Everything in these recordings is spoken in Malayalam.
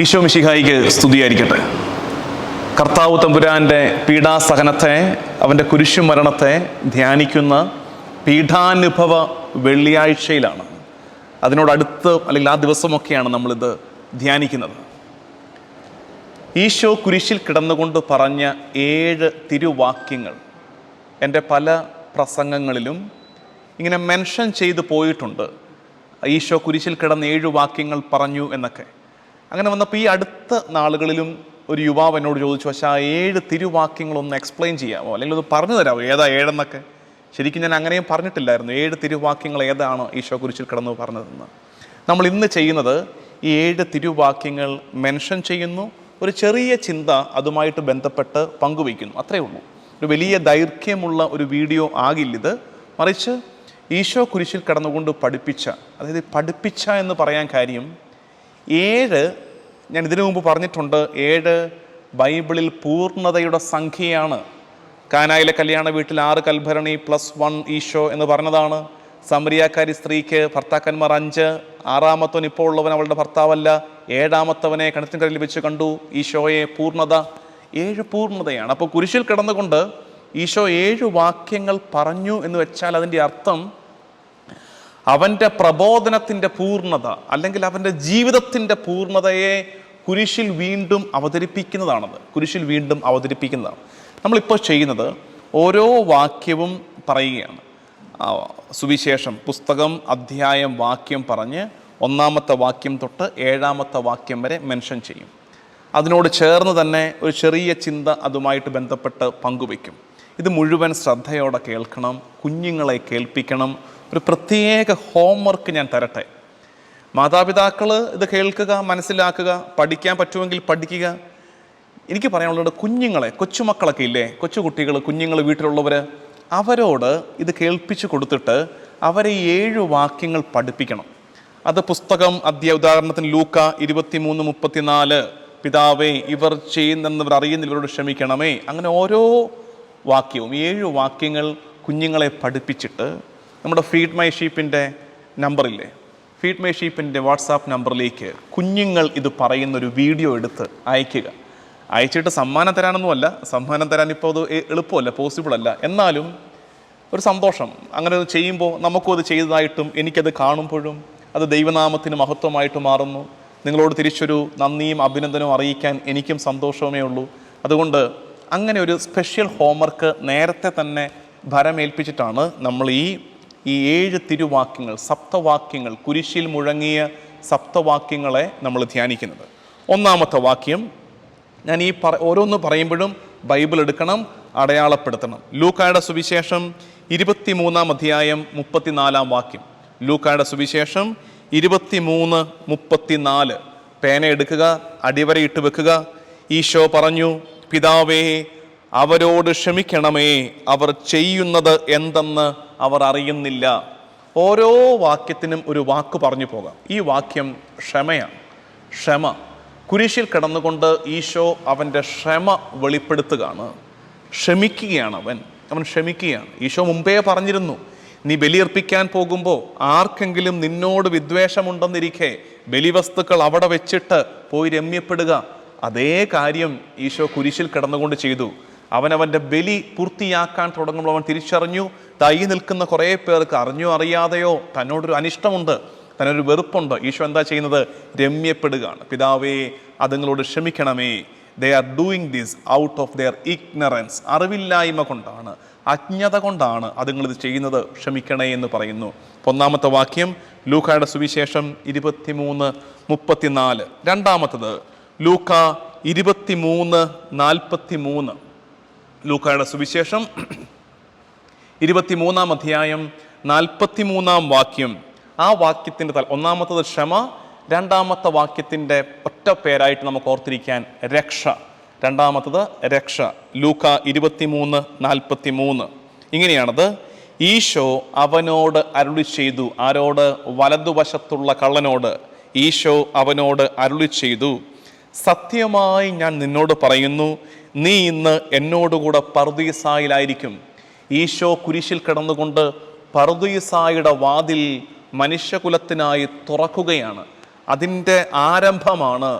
ഈശോ മിശിഹായിക്ക് സ്തുതിയായിരിക്കട്ടെ കർത്താവ് തമ്പുരാന്റെ പീഡാസഹനത്തെ അവന്റെ കുരിശുമരണത്തെ ധ്യാനിക്കുന്ന പീഠാനുഭവ വെള്ളിയാഴ്ചയിലാണ്. അതിനോടടുത്ത് അല്ലെങ്കിൽ ആ ദിവസമൊക്കെയാണ് നമ്മളിത് ധ്യാനിക്കുന്നത്. ഈശോ കുരിശിൽ കിടന്നുകൊണ്ട് പറഞ്ഞ ഏഴ് തിരുവാക്യങ്ങൾ എന്റെ പല പ്രസംഗങ്ങളിലും ഇങ്ങനെ മെൻഷൻ ചെയ്തു പോയിട്ടുണ്ട്. ഈശോ കുരിശിൽ കിടന്ന് ഏഴ് വാക്യങ്ങൾ പറഞ്ഞു എന്നൊക്കെ. അങ്ങനെ വന്നപ്പോൾ ഈ അടുത്ത നാളുകളിലും ഒരു യുവാവ് എന്നോട് ചോദിച്ചു പക്ഷേ ആ ഏഴ് തിരുവാക്യങ്ങളൊന്ന് എക്സ്പ്ലെയിൻ ചെയ്യാമോ? അല്ലെങ്കിൽ ഒന്ന് പറഞ്ഞു തരാമോ? ഏതാ ഏഴെന്നൊക്കെ? ശരിക്കും ഞാൻ അങ്ങനെയും പറഞ്ഞിട്ടില്ലായിരുന്നു. ഏഴ് തിരുവാക്യങ്ങൾ ഏതാണ് ഈശോ കുരിശിൽ കിടന്നു പറഞ്ഞതെന്ന്. നമ്മൾ ഇന്ന് ചെയ്യുന്നത് ഈ ഏഴ് തിരുവാക്യങ്ങൾ മെൻഷൻ ചെയ്യുന്നു. ഒരു ചെറിയ ചിന്ത അതുമായിട്ട് ബന്ധപ്പെട്ട് പങ്കുവയ്ക്കുന്നു. അത്രേ ഉള്ളൂ. ഒരു വലിയ ദൈർഘ്യമുള്ള ഒരു വീഡിയോ ആകില്ലിത്. മറിച്ച് ഈശോ കുരിശിൽ കടന്നുകൊണ്ട് പഠിപ്പിച്ച അതായത് പഠിപ്പിച്ച എന്ന് പറയാൻ കാര്യം ഏഴ് ഞാൻ ഇതിനു മുമ്പ് പറഞ്ഞിട്ടുണ്ട് ഏഴ് ബൈബിളിൽ പൂർണതയുടെ സംഖ്യയാണ്. കാനായിലെ കല്യാണ വീട്ടിൽ ആറ് കൽഭരണി പ്ലസ് വൺ ഈശോ എന്ന് പറഞ്ഞതാണ്. സമരിയാക്കാരി സ്ത്രീക്ക് ഭർത്താക്കന്മാർ അഞ്ച് ആറാമത്തവൻ ഇപ്പോൾ ഉള്ളവൻ അവളുടെ ഭർത്താവല്ല ഏഴാമത്തവനെ കിണറ്റിൻകരയിൽ വെച്ച് കണ്ടു. ഈശോയെ പൂർണത ഏഴ് പൂർണതയാണ്. അപ്പോൾ കുരിശിൽ കിടന്നുകൊണ്ട് ഈശോ ഏഴ് വാക്യങ്ങൾ പറഞ്ഞു എന്ന് വെച്ചാൽ അതിന്റെ അർത്ഥം അവന്റെ പ്രബോധനത്തിന്റെ പൂർണത അല്ലെങ്കിൽ അവന്റെ ജീവിതത്തിന്റെ പൂർണതയെ കുരിശിൽ വീണ്ടും അവതരിപ്പിക്കുന്നതാണത്. കുരിശിൽ വീണ്ടും അവതരിപ്പിക്കുന്നതാണ്. നമ്മളിപ്പോൾ ചെയ്യുന്നത് ഓരോ വാക്യവും പറയുകയാണ്. സുവിശേഷം പുസ്തകം അധ്യായം വാക്യം പറഞ്ഞ് ഒന്നാമത്തെ വാക്യം തൊട്ട് ഏഴാമത്തെ വാക്യം വരെ മെൻഷൻ ചെയ്യും. അതിനോട് ചേർന്ന് തന്നെ ഒരു ചെറിയ ചിന്ത അതുമായിട്ട് ബന്ധപ്പെട്ട് പങ്കുവയ്ക്കും ഇത് മുഴുവൻ ശ്രദ്ധയോടെ കേൾക്കണം കുഞ്ഞുങ്ങളെ കേൾപ്പിക്കണം ഒരു പ്രത്യേക ഹോംവർക്ക് ഞാൻ തരട്ടെ. മാതാപിതാക്കൾ ഇത് കേൾക്കുക മനസ്സിലാക്കുക പഠിക്കാൻ പറ്റുമെങ്കിൽ പഠിക്കുക. എനിക്ക് പറയാനുള്ളത് കുഞ്ഞുങ്ങളെ കൊച്ചുമക്കളൊക്കെ ഇല്ലേ? കൊച്ചുകുട്ടികൾ കുഞ്ഞുങ്ങൾ വീട്ടിലുള്ളവർ അവരോട് ഇത് കേൾപ്പിച്ചു കൊടുത്തിട്ട് അവരെ ഏഴ് വാക്യങ്ങൾ പഠിപ്പിക്കണം. അത് പുസ്തകം അധ്യ ഉദാഹരണത്തിന് ലൂക്ക ഇരുപത്തിമൂന്ന് മുപ്പത്തിനാല് പിതാവേ ഇവർ ചെയ്യുന്നെന്നവർ അറിയുന്ന ഇവരോട് ക്ഷമിക്കണമേ. അങ്ങനെ ഓരോ വാക്യവും ഏഴ് വാക്യങ്ങൾ കുഞ്ഞുങ്ങളെ പഠിപ്പിച്ചിട്ട് നമ്മുടെ ഫീഡ് മൈ ഷീപ്പിന്റെ നമ്പറില്ലേ ഫീഡ് മൈ ഷീപ്പിന്റെ വാട്സാപ്പ് നമ്പറിലേക്ക് കുഞ്ഞുങ്ങൾ ഇത് പറയുന്നൊരു വീഡിയോ എടുത്ത് അയയ്ക്കുക. അയച്ചിട്ട് സമ്മാനം തരാനൊന്നുമല്ല സമ്മാനം തരാൻ ഇപ്പോൾ അത് എളുപ്പമല്ല പോസിബിൾ അല്ല. എന്നാലും ഒരു സന്തോഷം. അങ്ങനെ ചെയ്യുമ്പോൾ നമുക്കും അത് ചെയ്തതായിട്ടും എനിക്കത് കാണുമ്പോഴും അത് ദൈവനാമത്തിന് മഹത്വമായിട്ട് മാറുന്നു. നിങ്ങളോട് തിരിച്ചൊരു നന്ദിയും അഭിനന്ദനവും അറിയിക്കാൻ എനിക്കും സന്തോഷമേ ഉള്ളൂ. അതുകൊണ്ട് അങ്ങനെ ഒരു സ്പെഷ്യൽ ഹോംവർക്ക് നേരത്തെ തന്നെ ഭരമേൽപ്പിച്ചിട്ടാണ് നമ്മൾ ഈ ഈ ഏഴ് തിരുവാക്യങ്ങൾ സപ്തവാക്യങ്ങൾ കുരിശിൽ മുഴങ്ങിയ സപ്തവാക്യങ്ങളെ നമ്മൾ ധ്യാനിക്കുന്നത്. ഒന്നാമത്തെ വാക്യം ഞാൻ ഈ പറ ഓരോന്ന് പറയുമ്പോഴും ബൈബിൾ എടുക്കണം അടയാളപ്പെടുത്തണം. ലൂക്കായുടെ സുവിശേഷം ഇരുപത്തിമൂന്നാം അധ്യായം മുപ്പത്തിനാലാം വാക്യം. ലൂക്കായുടെ സുവിശേഷം ഇരുപത്തിമൂന്ന് മുപ്പത്തിനാല്. പേന എടുക്കുക അടിവരയിട്ട് വെക്കുക. ഈശോ പറഞ്ഞു പിതാവേ അവരോട് ക്ഷമിക്കണമേ അവർ ചെയ്യുന്നത് എന്തെന്ന് അവർ അറിയുന്നില്ല. ഓരോ വാക്യത്തിനും ഒരു വാക്ക് പറഞ്ഞു പോകാം. ഈ വാക്യം ക്ഷമയാണ്. ക്ഷമ. കുരിശിൽ കിടന്നുകൊണ്ട് ഈശോ അവന്റെ ക്ഷമ വെളിപ്പെടുത്തുകയാണ്. ക്ഷമിക്കുകയാണ് അവൻ അവൻ ക്ഷമിക്കുകയാണ്. ഈശോ മുമ്പേ പറഞ്ഞിരുന്നു നീ ബലിയർപ്പിക്കാൻ പോകുമ്പോൾ ആർക്കെങ്കിലും നിന്നോട് വിദ്വേഷമുണ്ടെന്നിരിക്കെ ബലിവസ്തുക്കൾ അവിടെ വെച്ചിട്ട് പോയി രമ്യപ്പെടുക. അതേ കാര്യം ഈശോ കുരിശിൽ കിടന്നുകൊണ്ട് ചെയ്തു. അവനവന്റെ ബലി പൂർത്തിയാക്കാൻ തുടങ്ങുമ്പോൾ അവൻ തിരിച്ചറിഞ്ഞു. തൈ നിൽക്കുന്ന കുറേ പേർക്ക് അറിഞ്ഞോ അറിയാതെയോ തന്നോടൊരു അനിഷ്ടമുണ്ട് തന്നൊരു വെറുപ്പുണ്ട്. ഈശോ എന്താ ചെയ്യുന്നത്? രമ്യപ്പെടുകയാണ്. പിതാവേ അതുങ്ങളോട് ക്ഷമിക്കണമേ. They are doing this out of their ignorance അറിവില്ലായ്മ കൊണ്ടാണ് അജ്ഞത കൊണ്ടാണ് അതുങ്ങളിത് ചെയ്യുന്നത്. ക്ഷമിക്കണേ എന്ന് പറയുന്നു. ഒന്നാമത്തെ വാക്യം ലൂക്കായുടെ സുവിശേഷം ഇരുപത്തിമൂന്ന് മുപ്പത്തിനാല്. രണ്ടാമത്തത് ലൂക്ക ഇരുപത്തിമൂന്ന് നാൽപ്പത്തി മൂന്ന് ലൂക്കായുടെ സുവിശേഷം ഇരുപത്തിമൂന്നാം അധ്യായം നാൽപ്പത്തിമൂന്നാം വാക്യം. ആ വാക്യത്തിന്റെ തല ഒന്നാമത്തത് ക്ഷമ രണ്ടാമത്തെ വാക്യത്തിന്റെ ഒറ്റ പേരായിട്ട് നമുക്ക് ഓർത്തിരിക്കാൻ രക്ഷ. രണ്ടാമത്തത് രക്ഷ. ലൂക്ക ഇരുപത്തിമൂന്ന് നാൽപ്പത്തി മൂന്ന് ഇങ്ങനെയാണത് ഈശോ അവനോട് അരുളി ചെയ്തു. ആരോട്? വലതുവശത്തുള്ള കള്ളനോട്. ഈശോ അവനോട് അരുളി ചെയ്തു. സത്യമായി ഞാൻ നിന്നോട് പറയുന്നു നീ ഇന്ന് എന്നോടുകൂടെ പർദീസായിലായിരിക്കും. ഈശോ കുരിശിൽ കിടന്നുകൊണ്ട് പർദീസായുടെ വാതിൽ മനുഷ്യകുലത്തിനായി തുറക്കുകയാണ്. അതിന്റെ ആരംഭമാണ്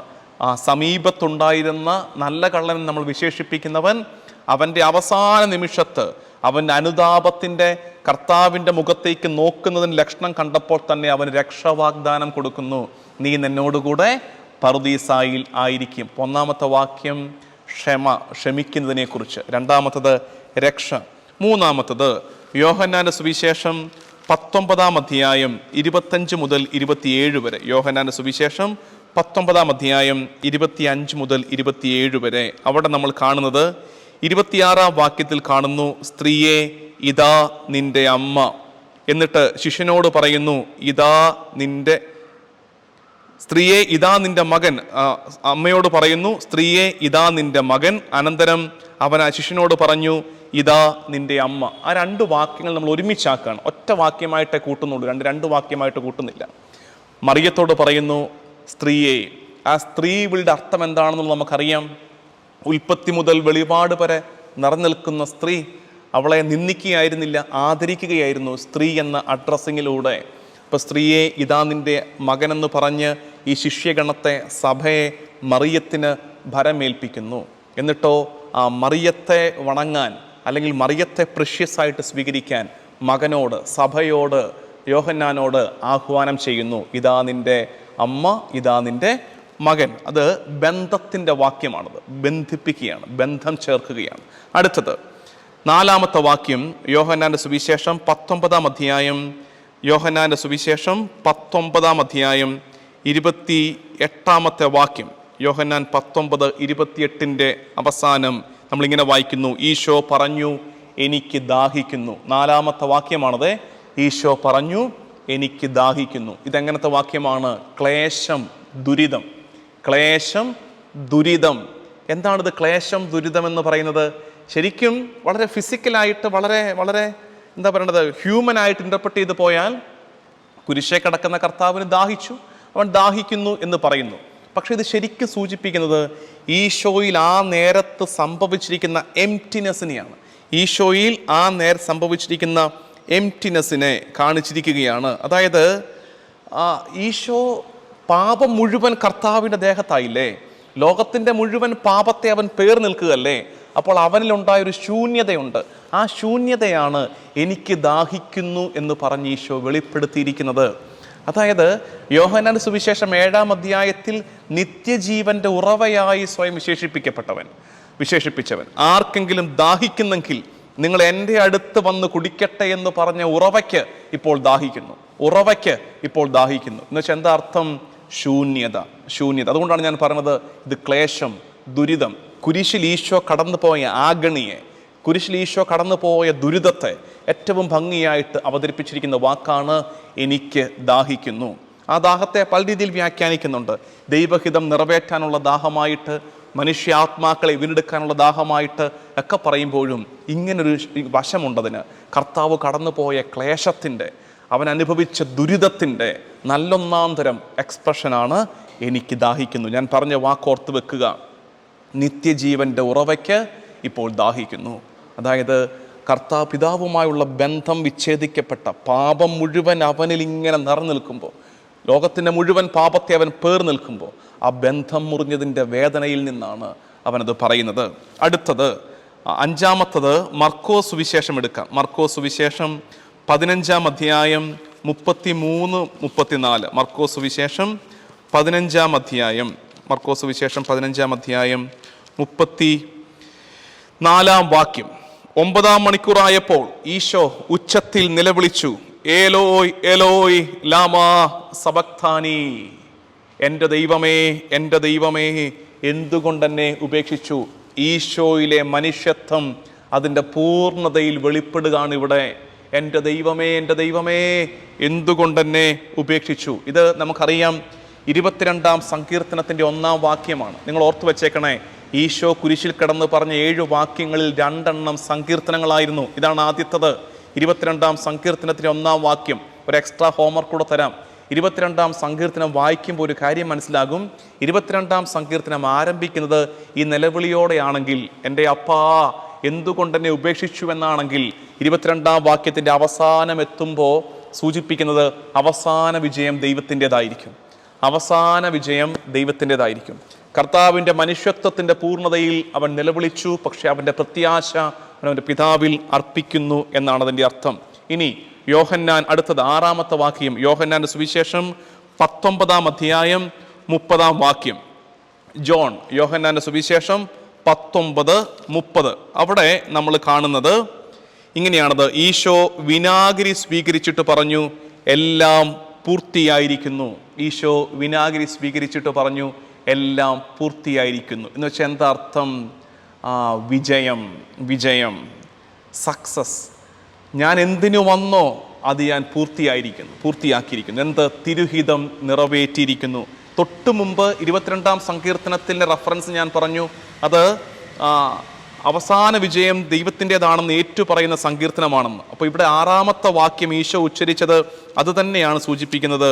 ആ സമീപത്തുണ്ടായിരുന്ന നല്ല കള്ളൻ നമ്മൾ വിശേഷിപ്പിക്കുന്നവൻ അവന്റെ അവസാന നിമിഷത്ത് അവന്റെ അനുതാപത്തിന്റെ കർത്താവിന്റെ മുഖത്തേക്ക് നോക്കുന്നതിന് ലക്ഷണം കണ്ടപ്പോൾ തന്നെ അവൻ രക്ഷവാഗ്ദാനം കൊടുക്കുന്നു. നീ നിന്നോടുകൂടെ പറുദീസായിൽ ആയിരിക്കും. ഒന്നാമത്തെ വാക്യം ക്ഷമ ക്ഷമിക്കുന്നതിനെക്കുറിച്ച്. രണ്ടാമത്തത് രക്ഷ. മൂന്നാമത്തത് യോഹന്നാന്റെ സുവിശേഷം പത്തൊമ്പതാം അധ്യായം ഇരുപത്തഞ്ച് മുതൽ ഇരുപത്തിയേഴ് വരെ. യോഹന്നാന്റെ സുവിശേഷം പത്തൊമ്പതാം അധ്യായം ഇരുപത്തിയഞ്ച് മുതൽ ഇരുപത്തിയേഴ് വരെ. അവിടെ നമ്മൾ കാണുന്നത് ഇരുപത്തിയാറാം വാക്യത്തിൽ കാണുന്നു സ്ത്രീയെ ഇതാ നിന്റെ അമ്മ. എന്നിട്ട് ശിഷ്യനോട് പറയുന്നു ഇതാ നിന്റെ സ്ത്രീയെ ഇതാ നിന്റെ മകൻ അമ്മയോട് പറയുന്നു സ്ത്രീയെ ഇതാ നിന്റെ മകൻ. അനന്തരം അവൻ ആ ശിഷ്യനോട് പറഞ്ഞു ഇതാ നിന്റെ അമ്മ. ആ രണ്ട് വാക്യങ്ങൾ നമ്മൾ ഒരുമിച്ചാക്കുകയാണ് ഒറ്റ വാക്യമായിട്ടേ കൂട്ടുന്നുള്ളൂ രണ്ട് രണ്ട് വാക്യമായിട്ട് കൂട്ടുന്നില്ല. മറിയത്തോട് പറയുന്നു സ്ത്രീയെ ആ സ്ത്രീകളുടെ അർത്ഥം എന്താണെന്നുള്ളത് നമുക്കറിയാം. ഉൽപ്പത്തി മുതൽ വെളിപാട് വരെ നിറഞ്ഞിൽക്കുന്ന സ്ത്രീ അവളെ നിന്ദിക്കുകയായിരുന്നില്ല ആദരിക്കുകയായിരുന്നു സ്ത്രീ എന്ന അഡ്രസ്സിങ്ങിലൂടെ ഇപ്പൊ സ്ത്രീയെ ഇതാ നിന്റെ മകനെന്ന് പറഞ്ഞ് ഈ ശിഷ്യഗണത്തെ സഭയെ മറിയത്തിന് ഭരമേൽപ്പിക്കുന്നു. എന്നിട്ടോ ആ മറിയത്തെ വണങ്ങാൻ അല്ലെങ്കിൽ മറിയത്തെ പ്രഷ്യസായിട്ട് സ്വീകരിക്കാൻ മകനോട് സഭയോട് യോഹന്നാനോട് ആഹ്വാനം ചെയ്യുന്നു. ഇതാ നിന്റെ അമ്മ ഇതാ നിന്റെ മകൻ. അത് ബന്ധത്തിന്റെ വാക്യമാണത്. ബന്ധിപ്പിക്കുകയാണ് ബന്ധം ചേർക്കുകയാണ്. അടുത്തത് നാലാമത്തെ വാക്യം യോഹന്നാന്റെ സുവിശേഷം പത്തൊമ്പതാം അധ്യായം യോഹന്നാന്റെ സുവിശേഷം പത്തൊമ്പതാം അധ്യായം ഇരുപത്തി എട്ടാമത്തെ വാക്യം. യോഹന്നാൻ പത്തൊമ്പത് ഇരുപത്തിയെട്ടിന്റെ അവസാനം നമ്മളിങ്ങനെ വായിക്കുന്നു ഈശോ പറഞ്ഞു എനിക്ക് ദാഹിക്കുന്നു. നാലാമത്തെ വാക്യമാണത് ഈശോ പറഞ്ഞു എനിക്ക് ദാഹിക്കുന്നു. ഇതെങ്ങനത്തെ വാക്യമാണ്? ക്ലേശം ദുരിതം. ക്ലേശം ദുരിതം. എന്താണിത് ക്ലേശം ദുരിതം എന്ന് പറയുന്നത്? ശരിക്കും വളരെ ഫിസിക്കലായിട്ട് വളരെ വളരെ എന്താ പറയണത് ഹ്യൂമൻ ആയിട്ട് ഇന്റർപ്രറ്റ് ചെയ്ത് പോയാൽ കുരിശെ കിടക്കുന്ന കർത്താവിന് ദാഹിച്ചു. അവൻ ദാഹിക്കുന്നു എന്ന് പറയുന്നു. പക്ഷേ ഇത് ശരിക്കും സൂചിപ്പിക്കുന്നത് ഈശോയിൽ ആ നേരത്ത് സംഭവിച്ചിരിക്കുന്ന എംറ്റിനെസ്സിനെയാണ് ഈശോയിൽ ആ നേരം സംഭവിച്ചിരിക്കുന്ന എംറ്റിനെസ്സിനെ കാണിച്ചിരിക്കുകയാണ്. അതായത് ഈശോ പാപം മുഴുവൻ കർത്താവിന്റെ ദേഹത്തായില്ലേ? ലോകത്തിന്റെ മുഴുവൻ പാപത്തെ അവൻ പേർ നിൽക്കുകയല്ലേ? അപ്പോൾ അവനിലുണ്ടായൊരു ശൂന്യതയുണ്ട്. ആ ശൂന്യതയാണ് എനിക്ക് ദാഹിക്കുന്നു എന്ന് പറഞ്ഞ് ഈശോ വെളിപ്പെടുത്തിയിരിക്കുന്നത്. അതായത് യോഹനാൻ സുവിശേഷം ഏഴാം അധ്യായത്തിൽ നിത്യജീവന്റെ ഉറവയായി സ്വയം വിശേഷിപ്പിക്കപ്പെട്ടവൻ വിശേഷിപ്പിച്ചവൻ. ആർക്കെങ്കിലും ദാഹിക്കുന്നെങ്കിൽ നിങ്ങൾ എന്റെ അടുത്ത് വന്ന് കുടിക്കട്ടെ എന്ന് പറഞ്ഞ ഉറവയ്ക്ക് ഇപ്പോൾ ദാഹിക്കുന്നു. ഉറവയ്ക്ക് ഇപ്പോൾ ദാഹിക്കുന്നു. എന്ന് വെച്ചാൽ എന്താ അർത്ഥം? ശൂന്യത. ശൂന്യത. അതുകൊണ്ടാണ് ഞാൻ പറഞ്ഞത് ഇത് ക്ലേശം ദുരിതം. കുരിശിൽ ഈശോ കടന്നു പോയ ആഗണിയെ കുരിശിൽ ഈശോ കടന്നു പോയ ദുരിതത്തെ ഏറ്റവും ഭംഗിയായിട്ട് അവതരിപ്പിച്ചിരിക്കുന്ന വാക്കാണ് എനിക്ക് ദാഹിക്കുന്നു. ആ ദാഹത്തെ പല രീതിയിൽ വ്യാഖ്യാനിക്കുന്നുണ്ട്. ദൈവഹിതം നിറവേറ്റാനുള്ള ദാഹമായിട്ട് മനുഷ്യ ആത്മാക്കളെ വീണ്ടെടുക്കാനുള്ള ദാഹമായിട്ട് ഒക്കെ പറയുമ്പോഴും ഇങ്ങനൊരു വശമുണ്ടതിന്. കർത്താവ് കടന്നുപോയ ക്ലേശത്തിന്റെ അവൻ അനുഭവിച്ച ദുരിതത്തിന്റെ നല്ലൊന്നാം തരം എക്സ്പ്രഷനാണ് എനിക്ക് ദാഹിക്കുന്നു. ഞാൻ പറഞ്ഞ വാക്കോർത്ത് വെക്കുക. നിത്യജീവന്റെ ഉറവയ്ക്ക് ഇപ്പോൾ ദാഹിക്കുന്നു. അതായത് കർത്താ പിതാവുമായുള്ള ബന്ധം വിച്ഛേദിക്കപ്പെട്ട പാപം മുഴുവൻ അവനിൽ ഇങ്ങനെ നിറഞ്ഞു നിൽക്കുമ്പോൾ ലോകത്തിന്റെ മുഴുവൻ പാപത്തെ അവൻ പേർ നിൽക്കുമ്പോൾ ആ ബന്ധം മുറിഞ്ഞതിന്റെ വേദനയിൽ നിന്നാണ് അവനത് പറയുന്നത്. അടുത്തത് അഞ്ചാമത്തത് മർക്കോ സുവിശേഷം എടുക്കാം. മർക്കോ സുവിശേഷം പതിനഞ്ചാം അധ്യായം മുപ്പത്തി മൂന്ന് മുപ്പത്തിനാല്. മർക്കോ സുവിശേഷം പതിനഞ്ചാം അധ്യായം മർക്കോ സുവിശേഷം പതിനഞ്ചാം അധ്യായം മുപ്പത്തി നാലാം വാക്യം. ഒമ്പതാം മണിക്കൂറായപ്പോൾ ഈശോ ഉച്ചത്തിൽ നിലവിളിച്ചു ഏലോയ് എലോയ് ലാമാ സബക്താനി. എന്റെ ദൈവമേ എന്റെ ദൈവമേ എന്തുകൊണ്ടെന്നെ ഉപേക്ഷിച്ചു? ഈശോയിലെ മനുഷ്യത്വം അതിന്റെ പൂർണതയിൽ വെളിപ്പെടുകയാണ് ഇവിടെ. എന്റെ ദൈവമേ എന്റെ ദൈവമേ എന്തുകൊണ്ടെന്നെ ഉപേക്ഷിച്ചു? ഇത് നമുക്കറിയാം. ഇരുപത്തിരണ്ടാം സങ്കീർത്തനത്തിന്റെ ഒന്നാം വാക്യമാണ്. നിങ്ങൾ ഓർത്തു വെച്ചേക്കണേ ഈശോ കുരിശിൽ കിടന്ന് പറഞ്ഞ ഏഴ് വാക്യങ്ങളിൽ രണ്ടെണ്ണം സങ്കീർത്തനങ്ങളായിരുന്നു. ഇതാണ് ആദ്യത്തത്. ഇരുപത്തിരണ്ടാം സങ്കീർത്തനത്തിന്റെ ഒന്നാം വാക്യം. ഒരു എക്സ്ട്രാ ഹോംവർക്ക് കൂടെ തരാം. ഇരുപത്തിരണ്ടാം സങ്കീർത്തനം വായിക്കുമ്പോൾ ഒരു കാര്യം മനസ്സിലാകും. ഇരുപത്തിരണ്ടാം സങ്കീർത്തനം ആരംഭിക്കുന്നത് ഈ നിലവിളിയോടെയാണെങ്കിൽ എന്റെ അപ്പാ എന്തുകൊണ്ടെന്നെ ഉപേക്ഷിച്ചു എന്നാണെങ്കിൽ ഇരുപത്തിരണ്ടാം വാക്യത്തിന്റെ അവസാനം എത്തുമ്പോൾ സൂചിപ്പിക്കുന്നത് അവസാന വിജയം ദൈവത്തിന്റെതായിരിക്കും. അവസാന വിജയം ദൈവത്തിന്റെതായിരിക്കും. കർത്താവിന്റെ മനുഷ്യത്വത്തിന്റെ പൂർണതയിൽ അവൻ നിലവിളിച്ചു പക്ഷേ അവന്റെ പ്രത്യാശ അവൻ അവന്റെ പിതാവിൽ അർപ്പിക്കുന്നു എന്നാണ് അതിന്റെ അർത്ഥം. ഇനി യോഹന്നാൻ അടുത്തത് ആറാമത്തെ വാക്യം യോഹന്നാന്റെ സുവിശേഷം പത്തൊമ്പതാം അധ്യായം മുപ്പതാം വാക്യം. ജോൺ യോഹന്നാന്റെ സുവിശേഷം പത്തൊമ്പത് മുപ്പത്. അവിടെ നമ്മൾ കാണുന്നത് ഇങ്ങനെയാണത്. ഈശോ വിനാഗിരി സ്വീകരിച്ചിട്ട് പറഞ്ഞു എല്ലാം പൂർത്തിയായിരിക്കുന്നു. ഈശോ വിനാഗിരി സ്വീകരിച്ചിട്ട് പറഞ്ഞു എല്ലാം പൂർത്തിയായിരിക്കുന്നു. എന്ന് വെച്ചാൽ എന്താ അർത്ഥം വിജയം വിജയം സക്സസ് ഞാൻ എന്തിനു വന്നോ അത് ഞാൻ പൂർത്തിയായിരിക്കുന്നു പൂർത്തിയാക്കിയിരിക്കുന്നു. എന്ത്? തിരുഹിതം നിറവേറ്റിയിരിക്കുന്നു. തൊട്ടു മുമ്പ് ഇരുപത്തിരണ്ടാം സങ്കീർത്തനത്തിന്റെ റഫറൻസ് ഞാൻ പറഞ്ഞു. അത് അവസാന വിജയം ദൈവത്തിന്റെതാണെന്ന് ഏറ്റു പറയുന്ന സങ്കീർത്തനമാണെന്ന്. അപ്പോൾ ഇവിടെ ആറാമത്തെ വാക്യം ഈശോ ഉച്ചരിച്ചത് അത് തന്നെയാണ് സൂചിപ്പിക്കുന്നത്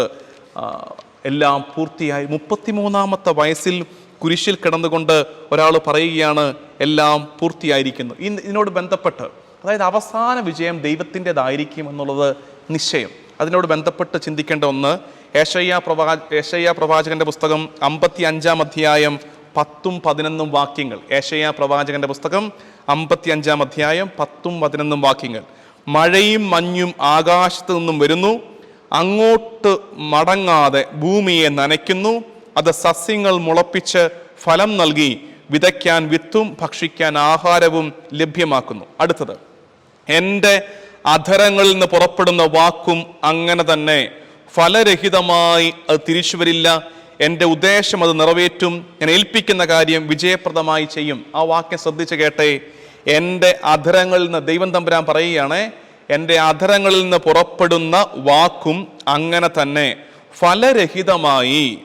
എല്ലാം പൂർത്തിയായി. മുപ്പത്തിമൂന്നാമത്തെ വയസ്സിൽ കുരിശിൽ കിടന്നുകൊണ്ട് ഒരാൾ പറയുകയാണ് എല്ലാം പൂർത്തിയായിരിക്കുന്നു. ഇതിനോട് ബന്ധപ്പെട്ട് അതായത് അവസാന വിജയം ദൈവത്തിന്റെതായിരിക്കും എന്നുള്ളത് നിശ്ചയം. അതിനോട് ബന്ധപ്പെട്ട് ചിന്തിക്കേണ്ട ഒന്ന് ഏഷയ്യ പ്രവാ ഏഷയ്യ പ്രവാചകന്റെ പുസ്തകം അമ്പത്തി അഞ്ചാം അധ്യായം പത്തും പതിനൊന്നും വാക്യങ്ങൾ. ഏഷയാ പ്രവാചകന്റെ പുസ്തകം അമ്പത്തി അഞ്ചാം അധ്യായം പത്തും പതിനൊന്നും വാക്യങ്ങൾ. മഴയും മഞ്ഞും ആകാശത്ത് നിന്നും വരുന്നു. അങ്ങോട്ട് മടങ്ങാതെ ഭൂമിയെ നനയ്ക്കുന്നു. അത് സസ്യങ്ങൾ മുളപ്പിച്ച് ഫലം നൽകി. വിതയ്ക്കാൻ വിത്തും ഭക്ഷിക്കാൻ ആഹാരവും ലഭ്യമാക്കുന്നു. അടുത്തത്. എന്റെ അധരങ്ങളിൽ നിന്ന് പുറപ്പെടുന്ന വാക്കും അങ്ങനെ തന്നെ. ഫലരഹിതമായി അത് തിരിച്ചു വരില്ല എന്റെ ഉദ്ദേശം അത് നിറവേറ്റും. ഞാൻ ഏൽപ്പിക്കുന്ന കാര്യം വിജയപ്രദമായി ചെയ്യും. ആ വാക്യം ശ്രദ്ധിച്ച് കേട്ടെ. എന്റെ അധരങ്ങളിൽ നിന്ന് ദൈവം തമ്പുരാൻ പറയുകയാണ് എന്റെ അധരങ്ങളിൽ നിന്ന് പുറപ്പെടുന്ന വാക്കും അങ്ങനെ തന്നെ. ഫലരഹിതമായി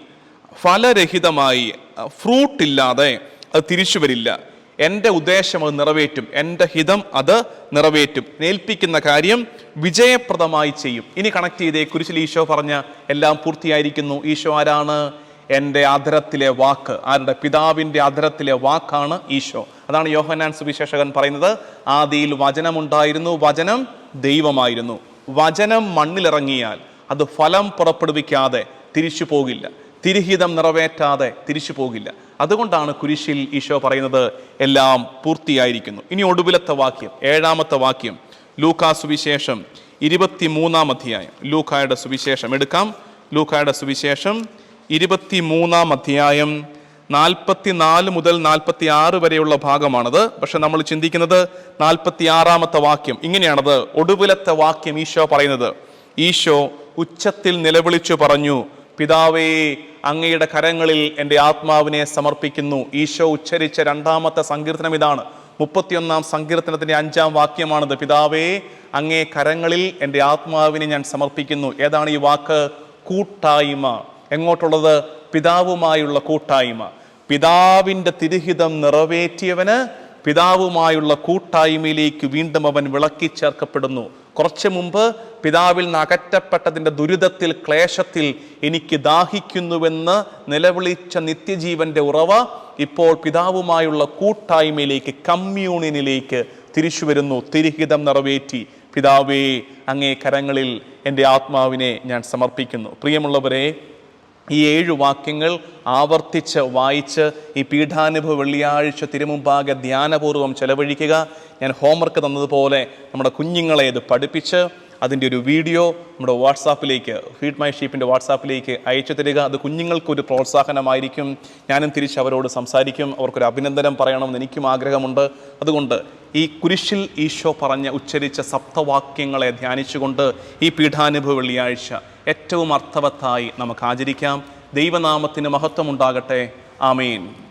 ഫലരഹിതമായി ഫ്രൂട്ട് ഇല്ലാതെ അത് തിരിച്ചു വരില്ല. എന്റെ ഉദ്ദേശം അത് നിറവേറ്റും. എന്റെ ഹിതം അത് നിറവേറ്റും. ഏൽപ്പിക്കുന്ന കാര്യം വിജയപ്രദമായി ചെയ്യും. ഇനി കണക്ട് ചെയ്തേ കുരിശിൽ ഈശോ പറഞ്ഞ എല്ലാം പൂർത്തിയായിരിക്കുന്നു. ഈശോ ആരാണ്? എന്റെ അധരത്തിലെ വാക്ക്. ആരുടെ? പിതാവിന്റെ അധരത്തിലെ വാക്കാണ് ഈശോ. അതാണ് യോഹനാൻ സുവിശേഷകൻ പറയുന്നത്. ആദിയിൽ വചനമുണ്ടായിരുന്നു വചനം ദൈവമായിരുന്നു. വചനം മണ്ണിലിറങ്ങിയാൽ അത് ഫലം പുറപ്പെടുവിക്കാതെ തിരിച്ചു പോകില്ല തിരിഹിതം നിറവേറ്റാതെ തിരിച്ചു പോകില്ല അതുകൊണ്ടാണ് കുരിശിൽ ഈശോ പറയുന്നത് എല്ലാം പൂർത്തിയായിരിക്കുന്നു. ഇനി ഒടുവിലത്തെ വാക്യം ഏഴാമത്തെ വാക്യം ലൂക്കാ സുവിശേഷം ഇരുപത്തി മൂന്നാം അധ്യായം. ലൂക്കായുടെ സുവിശേഷം എടുക്കാം. ലൂക്കായുടെ സുവിശേഷം ഇരുപത്തി മൂന്നാം അധ്യായം നാൽപ്പത്തി നാല് മുതൽ നാൽപ്പത്തി ആറ് വരെയുള്ള ഭാഗമാണത്. പക്ഷെ നമ്മൾ ചിന്തിക്കുന്നത് നാൽപ്പത്തി ആറാമത്തെ വാക്യം. ഇങ്ങനെയാണത്. ഒടുവിലത്തെ വാക്യം ഈശോ പറയുന്നത് ഈശോ ഉച്ചത്തിൽ നിലവിളിച്ചു പറഞ്ഞു പിതാവേ അങ്ങയുടെ കരങ്ങളിൽ എന്റെ ആത്മാവിനെ സമർപ്പിക്കുന്നു. ഈശോ ഉച്ചരിച്ച രണ്ടാമത്തെ സങ്കീർത്തനം ഇതാണ്. മുപ്പത്തിയൊന്നാം സങ്കീർത്തനത്തിന്റെ അഞ്ചാം വാക്യമാണിത്. പിതാവേ അങ്ങേ കരങ്ങളിൽ എന്റെ ആത്മാവിനെ ഞാൻ സമർപ്പിക്കുന്നു. ഏതാണ് ഈ വാക്ക്? കൂട്ടായ്മ. എങ്ങോട്ടുള്ളത്? പിതാവുമായുള്ള കൂട്ടായ്മ. പിതാവിന്റെ തിരുഹിതം നിറവേറ്റിയവന് പിതാവുമായുള്ള കൂട്ടായ്മയിലേക്ക് വീണ്ടും അവൻ വിളക്കി ചേർക്കപ്പെടുന്നു. കുറച്ചു മുമ്പ് പിതാവിൽ നിന്ന് അകറ്റപ്പെട്ടതിന്റെ ദുരിതത്തിൽ ക്ലേശത്തിൽ എനിക്ക് ദാഹിക്കുന്നുവെന്ന് നിലവിളിച്ച നിത്യജീവന്റെ ഉറവ ഇപ്പോൾ പിതാവുമായുള്ള കൂട്ടായ്മയിലേക്ക് കമ്മ്യൂണിയനിലേക്ക് തിരിച്ചു വരുന്നു. തിരുഹിതം നിറവേറ്റി പിതാവേ അങ്ങേ കരങ്ങളിൽ എന്റെ ആത്മാവിനെ ഞാൻ സമർപ്പിക്കുന്നു. പ്രിയമുള്ളവരെ ഈ ഏഴ് വാക്യങ്ങൾ ആവർത്തിച്ച് വായിച്ച് ഈ പീഠാനുഭവ വെള്ളിയാഴ്ച തിരുമുമ്പാകെ ധ്യാനപൂർവം ചെലവഴിക്കുക. ഞാൻ ഹോംവർക്ക് തന്നതുപോലെ നമ്മുടെ കുഞ്ഞുങ്ങളെ ഇത് പഠിപ്പിച്ച് അതിന്റെ ഒരു വീഡിയോ നമ്മുടെ വാട്സാപ്പിലേക്ക് ഫീഡ് മൈ ഷീപ്പിന്റെ വാട്സാപ്പിലേക്ക് അയച്ചു തരിക. അത് കുഞ്ഞുങ്ങൾക്കൊരു പ്രോത്സാഹനമായിരിക്കും. ഞാനും തിരിച്ച് അവരോട് സംസാരിക്കും. അവർക്കൊരു അഭിനന്ദനം പറയണമെന്ന് എനിക്കും ആഗ്രഹമുണ്ട്. അതുകൊണ്ട് ഈ കുരിശിൽ ഈശോ പറഞ്ഞ ഉച്ചരിച്ച സപ്തവാക്യങ്ങളെ ധ്യാനിച്ചുകൊണ്ട് ഈ പീഠാനുഭവ വെള്ളിയാഴ്ച ഏറ്റവും അർത്ഥവത്തായി നമുക്ക് ആചരിക്കാം. ദൈവനാമത്തിന് മഹത്വമുണ്ടാകട്ടെ. ആമേൻ.